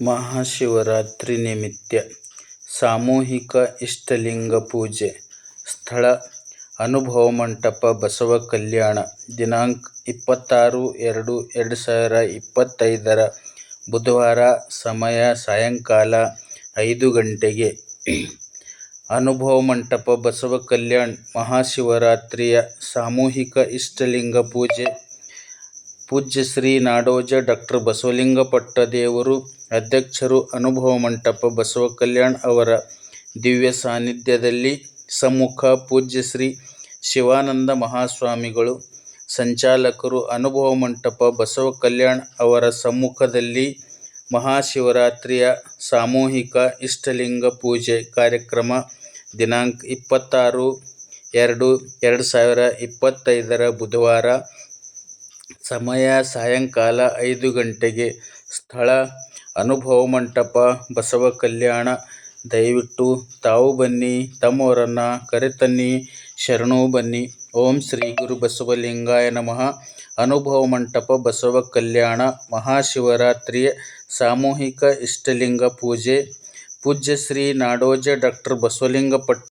ಮಹಾಶಿವರಾತ್ರಿ ನಿಮಿತ್ತ ಸಾಮೂಹಿಕ ಇಷ್ಟಲಿಂಗ ಪೂಜೆ, ಸ್ಥಳ, ಅನುಭವ ಮಂಟಪ, ಬಸವ ಕಲ್ಯಾಣ, ದಿನಾಂಕ ಇಪ್ಪತ್ತಾರು ಎರಡು ಎರಡು ಸಾವಿರ ಇಪ್ಪತ್ತೈದರ ಬುಧವಾರ ಸಮಯ ಸಾಯಂಕಾಲ ಐದು ಗಂಟೆಗೆ. ಅನುಭವ ಮಂಟಪ ಬಸವ ಕಲ್ಯಾಣ ಮಹಾಶಿವರಾತ್ರಿಯ ಸಾಮೂಹಿಕ ಇಷ್ಟಲಿಂಗ ಪೂಜೆ ಪೂಜ್ಯ ಶ್ರೀ ನಾಡೋಜ ಡಾಕ್ಟರ್ ಬಸವಲಿಂಗ ಪಟ್ಟದೇವರು ಅಧ್ಯಕ್ಷರು ಅನುಭವ ಮಂಟಪ ಬಸವ ಕಲ್ಯಾಣ್ ಅವರ ದಿವ್ಯ ಸಾನ್ನಿಧ್ಯದಲ್ಲಿ ಸಮ್ಮುಖ ಪೂಜ್ಯ ಶ್ರೀ ಶಿವಾನಂದ ಮಹಾಸ್ವಾಮಿಗಳು, ಸಂಚಾಲಕರು ಅನುಭವ ಮಂಟಪ ಬಸವ ಕಲ್ಯಾಣ್ ಅವರ ಸಮ್ಮುಖದಲ್ಲಿ ಮಹಾಶಿವರಾತ್ರಿಯ ಸಾಮೂಹಿಕ ಇಷ್ಟಲಿಂಗ ಪೂಜೆ ಕಾರ್ಯಕ್ರಮ ದಿನಾಂಕ ಇಪ್ಪತ್ತಾರು ಎರಡು ಎರಡು ಸಾವಿರ ಇಪ್ಪತ್ತೈದರ ಬುಧವಾರ ಸಮಯ ಸಾಯಂಕಾಲ ಐದು ಗಂಟೆಗೆ. ಸ್ಥಳ, ಅನುಭವ ಮಂಟಪ, ಬಸವ ಕಲ್ಯಾಣ. ದಯವಿಟ್ಟು ತಾವು ಬನ್ನಿ, ತಮ್ಮವರನ್ನು ಕರೆತನ್ನಿ, ಶರಣು ಬನ್ನಿ. ಓಂ ಶ್ರೀ ಗುರು ಬಸವಲಿಂಗಾಯ ನಮಃ. ಅನುಭವ ಮಂಟಪ, ಬಸವ ಕಲ್ಯಾಣ, ಮಹಾಶಿವರಾತ್ರಿಯ ಸಾಮೂಹಿಕ ಇಷ್ಟಲಿಂಗ ಪೂಜೆ. ಪೂಜ್ಯ ಶ್ರೀ ನಾಡೋಜ ಡಾಕ್ಟರ್ ಬಸವಲಿಂಗ ಪಟ್